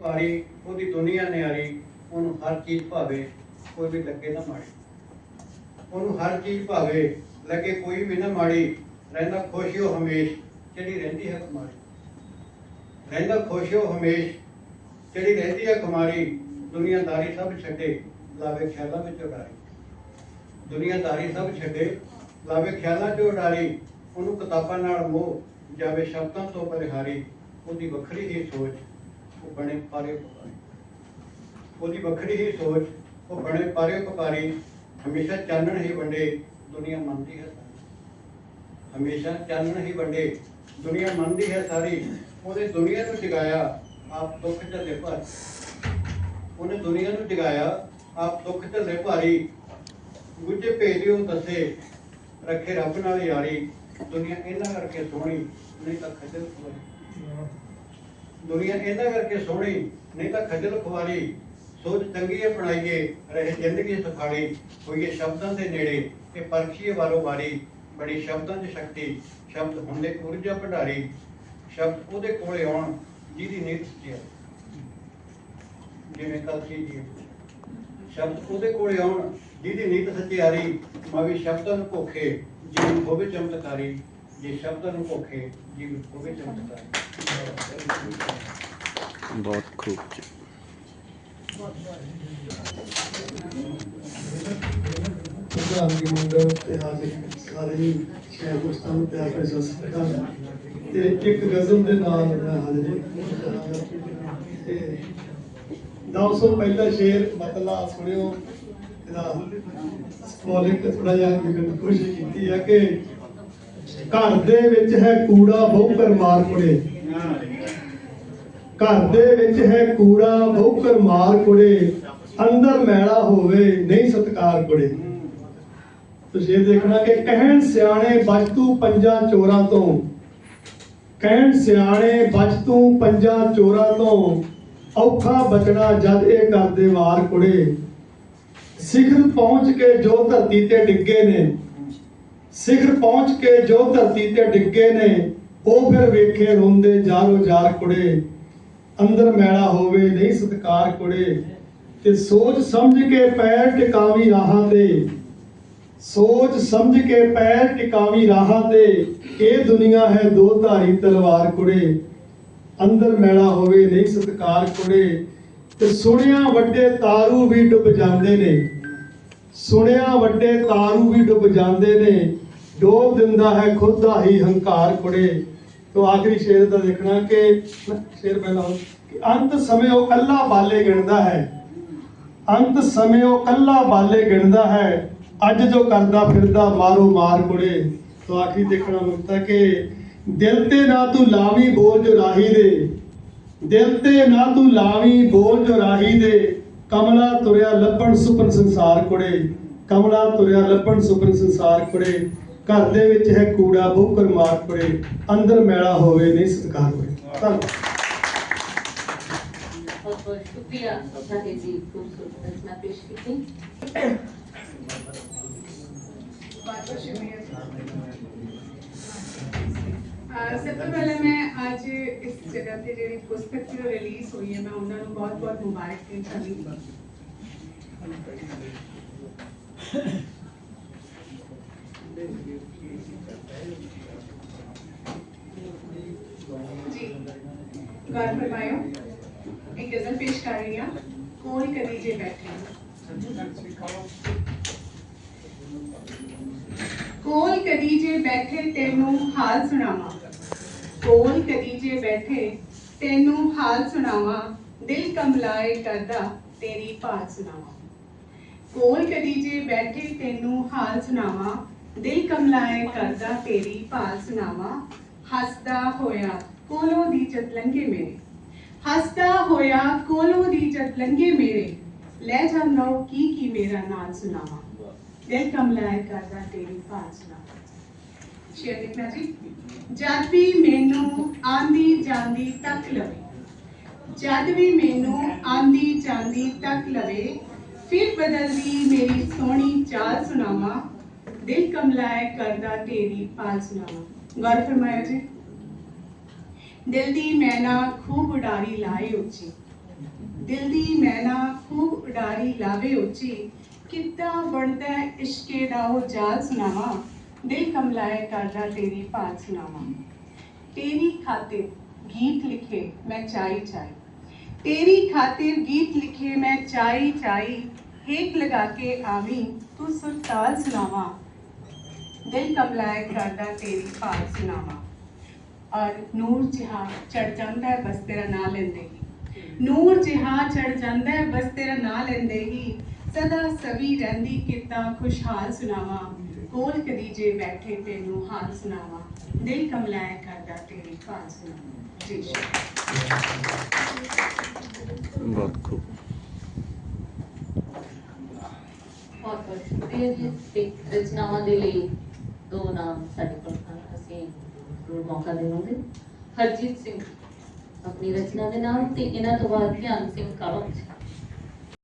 ਵਾਰੀ ਉਹਦੀ ਦੁਨੀਆ ਨਿਆਰੀ, ਉਹਨੂੰ ਹਰ ਚੀਜ਼ ਭਾਵੇ, ਕੋਈ ਵੀ ਲੱਗੇ ਨਾ ਮਾੜੀ। ਉਹਨੂੰ ਹਰ ਚੀਜ਼ ਭਾਵੇ, ਲੱਗੇ ਕੋਈ ਵੀ ਨਾ ਮਾੜੀ, ਰਹਿੰਦਾ ਖੁਸ਼ ਹੋ ਹਮੇਸ਼, ਜਿਹੜੀ ਰਹਿੰਦੀ ਹੈ ਕੁਮਾਰੀ। ਰਹਿੰਦਾ ਖੁਸ਼ ਹੋ ਹਮੇਸ਼, ਜਿਹੜੀ ਰਹਿੰਦੀ ਹੈ ਕੁਮਾਰੀ, ਦੁਨੀਆਦਾਰੀ ਸਭ ਛੱਡੇ, ਲਾਵੇ ਖਿਆਲਾਂ ਵਿੱਚ ਉਡਾਰੀ। ਦੁਨੀਆਦਾਰੀ ਸਭ ਛੱਡੇ, ਲਾਵੇ ਖਿਆਲਾਂ 'ਚ ਉਡਾਰੀ, ਉਹਨੂੰ ਕਿਤਾਬਾਂ ਨਾਲ ਮੋਹ, ਜਾਵੇ ਸ਼ਬਦਾਂ ਤੋਂ ਪਰਿਹਾਰੀ, ਉਹਦੀ ਵੱਖਰੀ ਹੀ ਸੋਚ। ਉਹ ਬਣੇ ਪਾਰੇ ਪਕਾਰੀ ਉਹਦੀ ਵੱਖਰੀ ਹੀ ਸੋਚ, ਉਹ ਬਣੇ ਪਾਰੇ ਪਕਾਰੀ ਹਮੇਸ਼ਾ ਚਾਨਣ ਹੀ ਵੰਡੇ, ਦੁਨੀਆ ਮੰਨਦੀ ਹੈ ਸਾਰੀ। ਹਮੇਸ਼ਾ ਚਾਨਣ ਹੀ ਵੰਡੇ, ਦੁਨੀਆ ਮੰਨਦੀ ਹੈ ਸਾਰੀ। ਉਹਨੇ ਦੁਨੀਆ ਨੂੰ ਜਗਾਇਆ, ਆਪ ਦੁੱਖ ਝੱਲੇ ਭਾਰੀ। ਉਹਨੇ ਦੁਨੀਆ ਨੂੰ ਜਗਾਇਆ, ਆਪ ਦੁੱਖ ਝੱਲੇ ਭਾਰੀ। ਗੁੱਜੇ ਭੇਜਿਓ ਦੱਸੇ, ਰੱਖੇ ਰੱਬ ਨਾਲ ਯਾਰੀ। ਦੁਨੀਆ ਇਹਨਾਂ ਕਰਕੇ ਸੋਹਣੀ, ਨਹੀਂ ਤਾਂ ਖੱਜਲ ਖੁਆਰੀ। ਦੁਨੀਆ ਇਹਨਾਂ ਕਰਕੇ ਸੋਹਣੀ, ਨਹੀਂ ਤਾਂ ਖੱਜਲ ਖੁਆਰੀ। ਸੋਚ ਚੰਗੀ ਅਪਣਾਈਏ ਰਹੇ ਜ਼ਿੰਦਗੀ ਸੁਖਾਲੀ। ਹੋਈਏ ਸ਼ਬਦਾਂ ਦੇ ਨੇੜੇ ਤੇ ਪਰਖੀਏ ਵਾਰੋ ਵਾਰੀ। ਬੜੀ ਸ਼ਬਦਾਂ 'ਚ ਸ਼ਕਤੀ, ਸ਼ਬਦ ਹੁੰਦੇ ਊਰਜਾ ਭੰਡਾਰੀ। ਸ਼ਬਦ ਉਹਦੇ ਕੋਲੇ ਆਉਣ, ਜਿਹਦੀ ਨੀਤ ਸੱਚੀ ਜਿਵੇਂ ਕਲਸੀ ਜੀ। ਸ਼ਬਦ ਉਹਦੇ ਕੋਲੇ ਆਉਣ, ਜਿਹਦੀ ਨੀਤ ਸੱਚਿਆਰੀ ਮਾਵੀ ਸ਼ਬਦਾਂ ਨੂੰ ਭੁੱਖੇ, ਜੀਵਨ ਹੋਵੇ ਚਮਤਕਾਰੀ। ਜੇ ਸ਼ਬਦਾਂ ਨੂੰ ਭੁੱਖੇ, ਜੀਵਨ ਹੋਵੇ ਚਮਤਕਾਰੀ। ਬਹੁਤ ਖੂਬ ਜੀ। ਪ੍ਰਧਾਨ ਮੰਡਲ ਤੇ ਹਾਜ਼ਰ ਸਾਰੇ ਹੀ ਨੂੰ ਪਿਆਰ ਭਰੀ ਸਤਿ ਸ੍ਰੀ ਅਕਾਲ। ਤੇ ਇੱਕ ਗਜ਼ਲ ਦੇ ਨਾਲ ਮੈਂ ਹਾਜ਼ਰੀ ਤੇ 900 ਪਹਿਲਾ ਸ਼ੇਰ ਮਤਲਾ ਸੁਣਿਓ। ਇਹਦਾ ਸਪੋਲਿਕ ਥੋੜਾ ਜਿਹਾ ਮੈਨੂੰ ਕੋਸ਼ਿਸ਼ ਕੀਤੀ ਹੈ ਕਿ ਘਰ ਦੇ ਵਿੱਚ ਹੈ ਕੂੜਾ ਬਹੁਕਰ ਮਾਰ ਕੁੜੇ। ਘਰ ਦੇ ਵਿੱਚ ਹੈ ਕੂੜਾ, ਬਹੁਕਰ ਮਾਰ ਕੁੜੇ, ਅੰਦਰ ਮੈਲਾ ਹੋਵੇ, ਨਹੀਂ ਸਤਕਾਰ ਕੁੜੇ। ਤੁਸੀਂ ਇਹ ਦੇਖਣਾ ਕਿ ਕਹਿਣ ਸਿਆਣੇ ਬਚ ਤੂੰ ਪੰਜਾਂ ਚੋਰਾਂ ਤੋਂ। ਕਹਿਣ ਸਿਆਣੇ ਬਚ ਤੂੰ ਪੰਜਾਂ ਚੋਰਾਂ ਤੋਂ ਔਖਾ ਬਚਣਾ ਜਦ ਇਹ ਕਰਦੇ ਵਾਰ ਕੁੜੇ। ਸਿਖਰ ਪਹੁੰਚ ਕੇ ਜੋ ਧਰਤੀ ਤੇ ਡਿੱਗੇ ਨੇ। ਸਿਖਰ ਪਹੁੰਚ ਕੇ ਜੋ ਧਰਤੀ ਤੇ ਡਿੱਗੇ ਨੇ। ਉਹ ਫਿਰ ਵੇਖੇ ਰੋਂਦੇ ਜਾਰੋ ਜਾਰ ਕੁੜੇ। ਅੰਦਰ ਮੈਲਾ ਹੋਵੇ, ਨਹੀਂ ਸਤਕਾਰ ਕੁੜੇ। ਤੇ ਸੋਚ ਸਮਝ ਕੇ ਪੈਰ ਟਿਕਾਵੀ ਰਾਹਾਂ ਤੇ। ਸੋਚ ਸਮਝ ਕੇ ਪੈਰ ਟਿਕਾਵੀ ਰਾਹਾਂ ਤੇ। ਇਹ ਦੁਨੀਆ ਹੈ ਦੋ ਧਾਰੀ ਤਲਵਾਰ ਕੁੜੇ। ਅੰਦਰ ਮੈਲਾ ਹੋਵੇ, ਨਹੀਂ ਸਤਕਾਰ ਕੁੜੇ। ਤੇ ਸੁਣਿਆ ਵੱਡੇ ਤਾਰੂ ਵੀ ਡੁੱਬ ਜਾਂਦੇ ਨੇ। ਸੁਣਿਆ ਵੱਡੇ ਤਾਰੂ ਵੀ ਡੁੱਬ ਜਾਂਦੇ ਨੇ। ਡੋਬ ਦਿੰਦਾ ਹੈ, ਖੁਦ ਦਾ ਹੀ ਹੰਕਾਰ ਕੁੜੇ। ਤੋਂ ਆਖਰੀ ਸ਼ੇਰ ਦਾ ਦੇਖਣਾ ਕਿ, ਸ਼ੇਰ ਪਹਿਲਾ ਕਿ ਅੰਤ ਸਮੇਂ ਉਹ ਕੱਲਾ ਬਾਲੇ ਗਿਣਦਾ ਹੈ। ਅੰਤ ਸਮੇਂ ਉਹ ਕੱਲਾ ਬਾਲੇ ਗਿਣਦਾ ਹੈ। ਅੱਜ ਜੋ ਕਰਦਾ ਫਿਰਦਾ ਮਾਰੋ ਮਾਰ ਕੁੜੇ। ਤੋਂ ਆਖਰੀ ਦੇਖਣਾ ਮੁਕਤਾ ਕਿ, ਦਿਲ ਤੇ ਨਾ ਤੂੰ ਲਾਵੀ ਬੋਲ ਜੋ ਰਾਹੀ ਦੇ। ਦਿਲ ਤੇ ਨਾ ਤੂੰ ਲਾਵੀ ਬੋਲ ਜੋ ਰਾਹੀ ਦੇ। ਕਮਲਾ ਤੁਰਿਆ ਲੱਭਣ ਸੁਪਨ ਸੰਸਾਰ ਕੁੜੇ। ਕਮਲਾ ਤੁਰਿਆ ਲੱਭਣ ਸੁਪਨ ਸੰਸਾਰ ਕੁੜੇ। ਘਰ ਦੇ ਵਿੱਚ ਹੈ ਕੂੜਾ ਬੂਕਰ ਮਾਰ ਪੜੇ ਅੰਦਰ ਮੈਲਾ ਹੋਵੇ ਨਹੀਂ ਸਤਕਾਰ ਹੋਵੇ ਧੰਨਵਾਦ। ਬਹੁਤ ਬਹੁਤ ਸ਼ੁਕਰੀਆ ਤੁਹਾਡੇ ਦੀ ਖੂਬਸੂਰਤ ਰਚਨਾ ਪੇਸ਼ ਕੀਤੀ। ਸਭ ਤੋਂ ਪਹਿਲੇ ਮੈਂ ਅੱਜ ਇਸ ਜਗ੍ਹਾ ਤੇ ਜਿਹੜੀ ਪੁਸਤਕ ਦੀ ਰਿਲੀਜ਼ ਹੋਈ ਹੈ ਮੈਂ ਉਹਨਾਂ ਨੂੰ ਬਹੁਤ ਬਹੁਤ ਮੁਬਾਰਕ ਦੇਣਾ ਚਾਹੁੰਦੀ ਹਾਂ। ਜੀ ਫਰਮਾਇਓ ਇੱਕ ਗਜ਼ਲ ਪੇਸ਼ ਕਰ ਰਹੀ ਹਾਂ ਕੋਲ ਕਦੀ ਬੈਠੇ ਕੋਲ ਕਦੀ ਬੈਠੇ ਤੈਨੂੰ ਹਾਲ ਸੁਣਾਵਾਂ ਕੋਲ ਕਦੀ ਜੇ ਬੈਠੇ ਤੈਨੂੰ ਹਾਲ ਸੁਣਾਵਾਂ ਦਿਲ ਕਮਲਾਏ ਕਰਦਾ ਤੇਰੀ ਭਾਲ ਸੁਣਾਵਾਂ ਕੋਲ ਕਦੀ ਜੇ ਬੈਠੇ ਤੈਨੂੰ ਹਾਲ ਸੁਣਾਵਾਂ ਦਿਲ ਕਮਲਾਏ ਕਰਦਾ ਤੇਰੀ ਭਾਲ ਸੁਣਾਵਾਂ। ਹੱਸਦਾ ਹੋਇਆ ਕੋਲੋਂ ਦੀ ਜਦ ਲੰਘੇ ਮੇਰੇ। ਹੱਸਦਾ ਹੋਇਆ ਕੋਲੋਂ ਦੀ ਜਦ ਲੰਘੇ ਮੇਰੇ। ਲੈ ਜਾਂਦਾ ਕੀ ਕੀ ਮੇਰਾ ਨਾਲ ਸੁਣਾਵਾਂ। ਦਿਲ ਕਮਲਾਏ ਕਰਦਾ ਤੇਰੀ ਭਾਲ ਸੁਣਾਵਾਂ। ਸ਼ੇਰ ਲਿਖਣਾ ਜੀ। ਜਦ ਵੀ ਮੈਨੂੰ ਆਂਦੀ ਜਾਂਦੀ ਤੱਕ ਲਵੇ। ਜਦ ਵੀ ਮੈਨੂੰ ਆਂਦੀ ਜਾਂਦੀ ਤੱਕ ਲਵੇ, ਫਿਰ ਬਦਲਦੀ ਮੇਰੀ ਸੋਹਣੀ ਚਾਲ ਸੁਣਾਵਾਂ। ਦਿਲ ਕਮਲਾਏ ਕਰਦਾ ਤੇਰੀ ਪਾਲ ਗੌਰ ਫਰਮਾਇਆ ਜੀ। ਦਿਲ ਦੀ ਮੈਨਾ ਖੂਬ ਉਡਾਰੀ ਲਾਏ ਉੱਚੀ। ਦਿਲ ਦੀ ਮੈਨਾ ਖੂਬ ਉਡਾਰੀ ਲਾਵੇ ਉੱਚੀ। ਕਿੱਦਾਂ ਬਣਦਾ ਇਸ਼ਕੇ ਦਾ ਉਹ ਜਾਲ ਸੁਣਾਵਾਂ ਦਿਲ ਕਮਲਾਏ ਕਰਦਾ ਤੇਰੀ ਭਾਲ ਸੁਣਾਵਾਂ ਤੇਰੀ ਖਾਤਿਰ ਗੀਤ ਲਿਖੇ ਮੈਂ ਚਾਈ ਚਾਈ। ਤੇਰੀ ਖਾਤਿਰ ਗੀਤ ਲਿਖੇ ਮੈਂ ਚਾਈ ਚਾਈ। ਹੇਕ ਲਗਾ ਕੇ ਆਵੀਂ, ਤੂੰ ਸੁਰਤਾਲ ਸੁਣਾਵਾਂ ਦਿਲ ਕਮਲਾਏ ਕਰਦਾ ਤੇਰੀ ਭਾਲ ਸੁਣਾਵਾਂ। ਔਰ ਨੂਰ ਜਿਹਾ ਚੜ ਜਾਂਦਾ ਹੈ ਬਸ ਤੇਰਾ ਨਾਂ ਲੈਂਦੇ ਹੀ। ਨੂਰ ਜਿਹਾ ਚੜ ਜਾਂਦਾ ਹੈ ਬਸ ਤੇਰਾ ਨਾਂ ਲੈਂਦੇ ਹੀ। ਸਦਾ ਸਵੀ ਰਹਿੰਦੀ ਕਿਤਾ ਖੁਸ਼ਹਾਲ ਸੁਣਾਵਾਂ। ਕੋਲ ਕਦੀ ਜੇ ਬੈਠੇ ਤੈਨੂੰ ਹਾਲ ਸੁਣਾਵਾਂ। ਦਿਲ ਕਮਲਾਏ ਕਰਦਾ ਤੇਰੀ ਭਾਲ ਸੁਣਾਵਾਂ। ਜੀ ਬਹੁਤ ਖੂਬ। ਬਹੁਤ ਬਹੁਤ ਸ਼ੁਕਰੀਆ ਜੀ ਰਚਨਾਵਾਂ ਦੇ ਲਈ। ਦੋ ਨਾਮ ਸਾਡੇ ਕੋਲ ਹਨ, ਅਸੀਂ ਜ਼ਰੂਰ ਮੌਕਾ ਦੇਵਾਂਗੇ। ਹਰਜੀਤ ਸਿੰਘ, ਆਪਣੀ ਰਚਨਾ ਦੇ ਨਾਮ ਤੇ ਇਹਨਾਂ ਤੋਂ ਬਾਅਦ ਧਿਆਨ ਸਿੰਘ ਕਾਲਮ